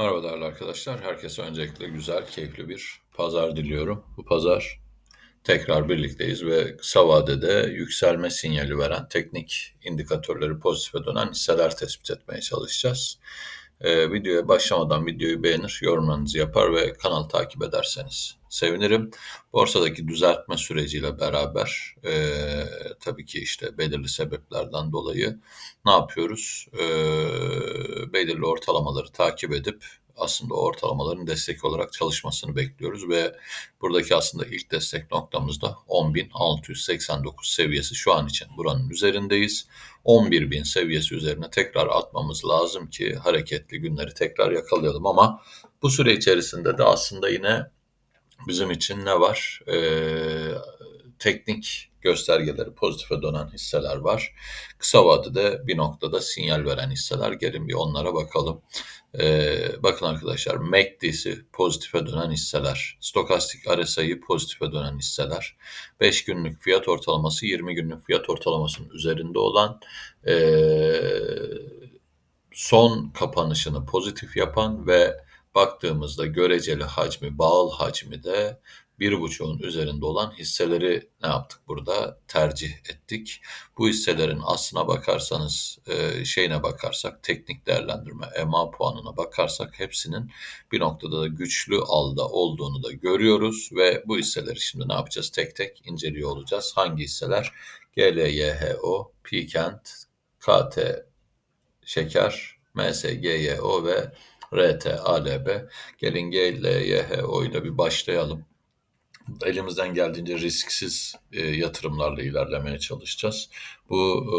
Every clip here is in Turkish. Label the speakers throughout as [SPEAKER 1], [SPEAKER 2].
[SPEAKER 1] Merhaba değerli arkadaşlar. Herkese öncelikle güzel, keyifli bir pazar diliyorum. Bu pazar tekrar birlikteyiz ve kısa vadede yükselme sinyali veren teknik indikatörleri pozitife dönen hisseler tespit etmeye çalışacağız. Ee, videoya başlamadan videoyu beğenir, yorumlarınızı yapar ve kanal takip ederseniz sevinirim. Borsadaki düzeltme süreciyle beraber e, tabii ki işte belirli sebeplerden dolayı ne yapıyoruz? E, belirli ortalamaları takip edip aslında ortalamaların destek olarak çalışmasını bekliyoruz ve buradaki aslında ilk destek noktamızda 10.689 seviyesi şu an için buranın üzerindeyiz. 11.000 seviyesi üzerine tekrar atmamız lazım ki hareketli günleri tekrar yakalayalım ama bu süre içerisinde de aslında yine bizim için ne var? Ee, teknik göstergeleri pozitife dönen hisseler var. Kısa vadede bir noktada sinyal veren hisseler. Gelin bir onlara bakalım. Ee, bakın arkadaşlar MACD'si pozitife dönen hisseler. Stokastik RSI'yi pozitife dönen hisseler. 5 günlük fiyat ortalaması 20 günlük fiyat ortalamasının üzerinde olan ee, son kapanışını pozitif yapan ve baktığımızda göreceli hacmi, bağıl hacmi de bir buçuğun üzerinde olan hisseleri ne yaptık burada? Tercih ettik. Bu hisselerin aslına bakarsanız, e, şeyine bakarsak, teknik değerlendirme, EMA puanına bakarsak hepsinin bir noktada da güçlü alda olduğunu da görüyoruz ve bu hisseleri şimdi ne yapacağız? Tek tek inceliyor olacağız. Hangi hisseler? GLYHO, Pikent, KT Şeker, MSGYO ve RTALB. Gelin GLYHO ile bir başlayalım elimizden geldiğince risksiz e, yatırımlarla ilerlemeye çalışacağız. Bu e,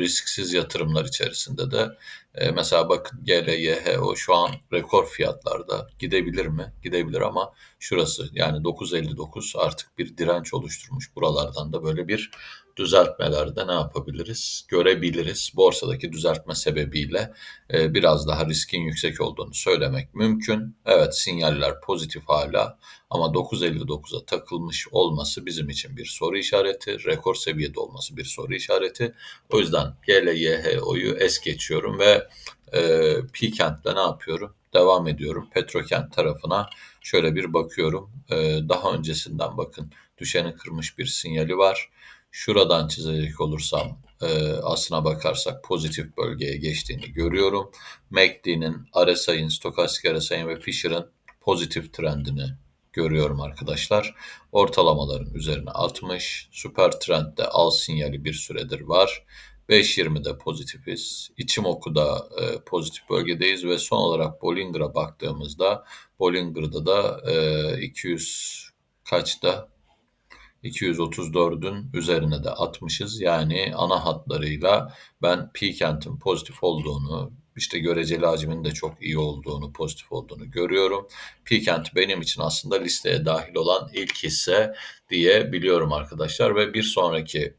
[SPEAKER 1] risksiz yatırımlar içerisinde de e, mesela bakın GLYHO şu an rekor fiyatlarda gidebilir mi? Gidebilir ama şurası yani 9.59 artık bir direnç oluşturmuş. Buralardan da böyle bir düzeltmelerde ne yapabiliriz? Görebiliriz. Borsadaki düzeltme sebebiyle e, biraz daha riskin yüksek olduğunu söylemek mümkün. Evet sinyaller pozitif hala ama 9.59'a takılmış olması bizim için bir soru işareti. Rekor seviyede olması bir soru işareti. O yüzden GLYHO'yu es geçiyorum ve e, Pikent'le ne yapıyorum? Devam ediyorum. Petrokent tarafına şöyle bir bakıyorum. E, daha öncesinden bakın düşeni kırmış bir sinyali var. Şuradan çizecek olursam e, aslına bakarsak pozitif bölgeye geçtiğini görüyorum. MACD'nin, RSI'nin, stokastik RSI'nin ve Fisher'ın pozitif trendini görüyorum arkadaşlar. Ortalamaların üzerine 60. Süper trendde al sinyali bir süredir var. 5.20'de pozitifiz. İçimoku'da e, pozitif bölgedeyiz ve son olarak Bollinger'a baktığımızda Bollinger'da da e, 200 kaçta 234'ün üzerine de atmışız. Yani ana hatlarıyla ben Pikent'in pozitif olduğunu, işte göreceli hacmin de çok iyi olduğunu, pozitif olduğunu görüyorum. Pikent benim için aslında listeye dahil olan ilk hisse diye biliyorum arkadaşlar ve bir sonraki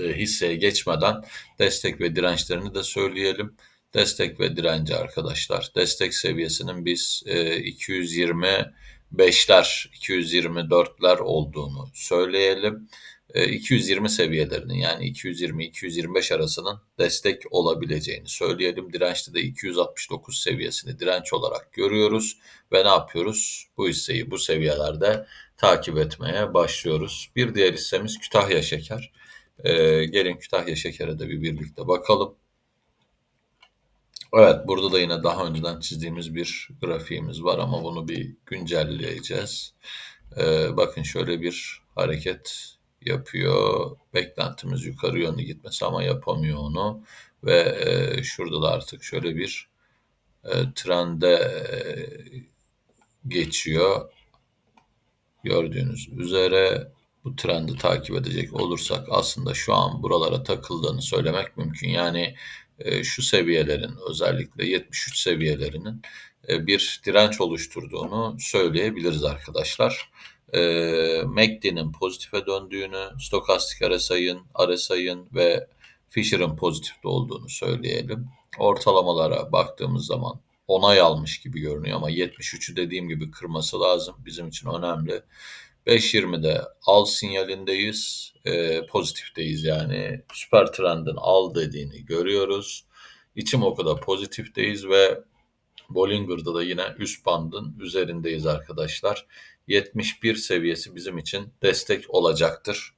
[SPEAKER 1] e, hisseye geçmeden destek ve dirençlerini de söyleyelim. Destek ve direnci arkadaşlar. Destek seviyesinin biz e, 220 5'ler, 224'ler olduğunu söyleyelim. 220 ee, seviyelerinin yani 220-225 arasının destek olabileceğini söyleyelim. Dirençte de 269 seviyesini direnç olarak görüyoruz ve ne yapıyoruz? Bu hisseyi bu seviyelerde takip etmeye başlıyoruz. Bir diğer hissemiz Kütahya Şeker. Ee, gelin Kütahya Şeker'e de bir birlikte bakalım. Evet, burada da yine daha önceden çizdiğimiz bir grafiğimiz var ama bunu bir güncelleyeceğiz. Ee, bakın şöyle bir hareket yapıyor. Beklentimiz yukarı yönlü gitmesi ama yapamıyor onu. Ve e, şurada da artık şöyle bir e, trende e, geçiyor. Gördüğünüz üzere bu trendi takip edecek olursak aslında şu an buralara takıldığını söylemek mümkün. Yani şu seviyelerin özellikle 73 seviyelerinin e, bir direnç oluşturduğunu söyleyebiliriz arkadaşlar. E, MACD'nin pozitife döndüğünü, stokastik RSI'ın, RSI'ın ve Fisher'ın pozitifte olduğunu söyleyelim. Ortalamalara baktığımız zaman onay almış gibi görünüyor ama 73'ü dediğim gibi kırması lazım. Bizim için önemli. 5.20'de al sinyalindeyiz. E, pozitifteyiz yani. Süper trendin al dediğini görüyoruz. İçim o kadar pozitifteyiz ve Bollinger'da da yine üst bandın üzerindeyiz arkadaşlar. 71 seviyesi bizim için destek olacaktır.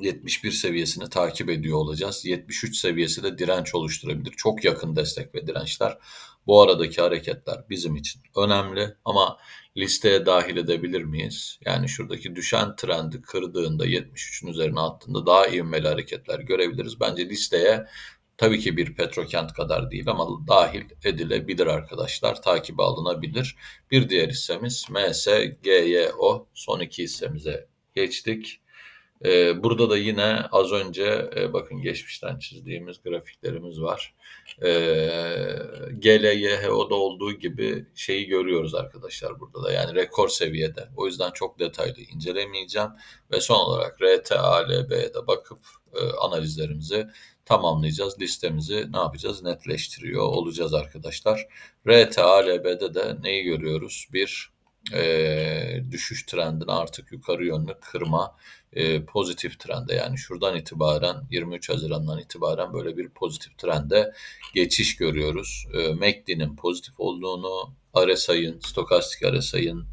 [SPEAKER 1] 71 seviyesini takip ediyor olacağız. 73 seviyesi de direnç oluşturabilir. Çok yakın destek ve dirençler. Bu aradaki hareketler bizim için önemli ama listeye dahil edebilir miyiz? Yani şuradaki düşen trendi kırdığında 73'ün üzerine attığında daha ivmeli hareketler görebiliriz. Bence listeye tabii ki bir Petrokent kadar değil ama dahil edilebilir arkadaşlar. Takibe alınabilir. Bir diğer hissemiz MSGYO. Son iki hissemize geçtik. Ee, burada da yine az önce e, bakın geçmişten çizdiğimiz grafiklerimiz var. Ee, GLYHO'da olduğu gibi şeyi görüyoruz arkadaşlar burada da yani rekor seviyede. O yüzden çok detaylı incelemeyeceğim ve son olarak RTALB'ye de bakıp e, analizlerimizi tamamlayacağız. Listemizi ne yapacağız? Netleştiriyor olacağız arkadaşlar. RTALB'de de neyi görüyoruz? Bir e, düşüş trendini artık yukarı yönlü kırma e, pozitif trende yani şuradan itibaren 23 Haziran'dan itibaren böyle bir pozitif trende geçiş görüyoruz. E, MACD'nin pozitif olduğunu, RSI'ın, stokastik RSI'ın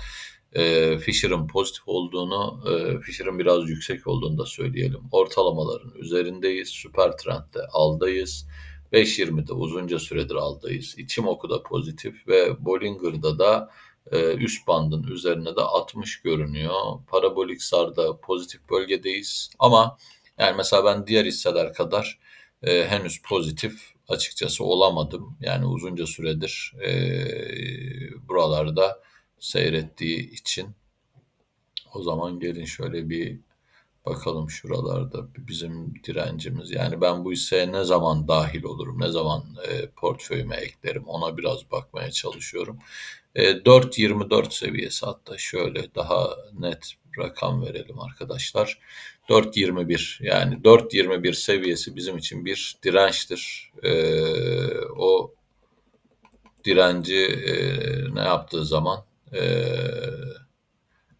[SPEAKER 1] e, Fisher'ın pozitif olduğunu, e, Fisher'ın biraz yüksek olduğunu da söyleyelim. Ortalamaların üzerindeyiz, süper trendde aldayız. 5.20'de uzunca süredir aldayız. İçimoku da pozitif ve Bollinger'da da e, üst bandın üzerine de 60 görünüyor. Parabolik sarda pozitif bölgedeyiz ama yani mesela ben diğer hisseler kadar e, henüz pozitif açıkçası olamadım. Yani uzunca süredir e, buralarda seyrettiği için. O zaman gelin şöyle bir bakalım şuralarda bizim direncimiz. Yani ben bu hisseye ne zaman dahil olurum, ne zaman e, portföyüme eklerim ona biraz bakmaya çalışıyorum. E, 4.24 seviyesi hatta şöyle daha net rakam verelim arkadaşlar. 4.21 yani 4.21 seviyesi bizim için bir dirençtir. E, o direnci e, ne yaptığı zaman e,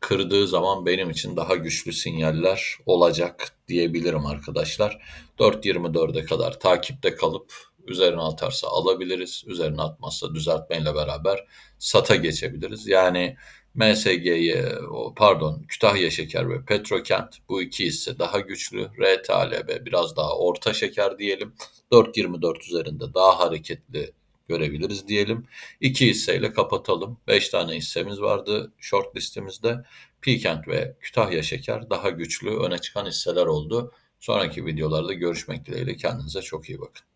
[SPEAKER 1] kırdığı zaman benim için daha güçlü sinyaller olacak diyebilirim arkadaşlar. 4.24'e kadar takipte kalıp üzerine atarsa alabiliriz. Üzerine atmazsa düzeltmeyle beraber sata geçebiliriz. Yani MSG'ye, pardon Kütahya Şeker ve Petrokent bu iki hisse daha güçlü. RTLB biraz daha orta şeker diyelim. 4.24 üzerinde daha hareketli görebiliriz diyelim. İki hisseyle kapatalım. Beş tane hissemiz vardı short listemizde. Pikent ve Kütahya Şeker daha güçlü öne çıkan hisseler oldu. Sonraki videolarda görüşmek dileğiyle kendinize çok iyi bakın.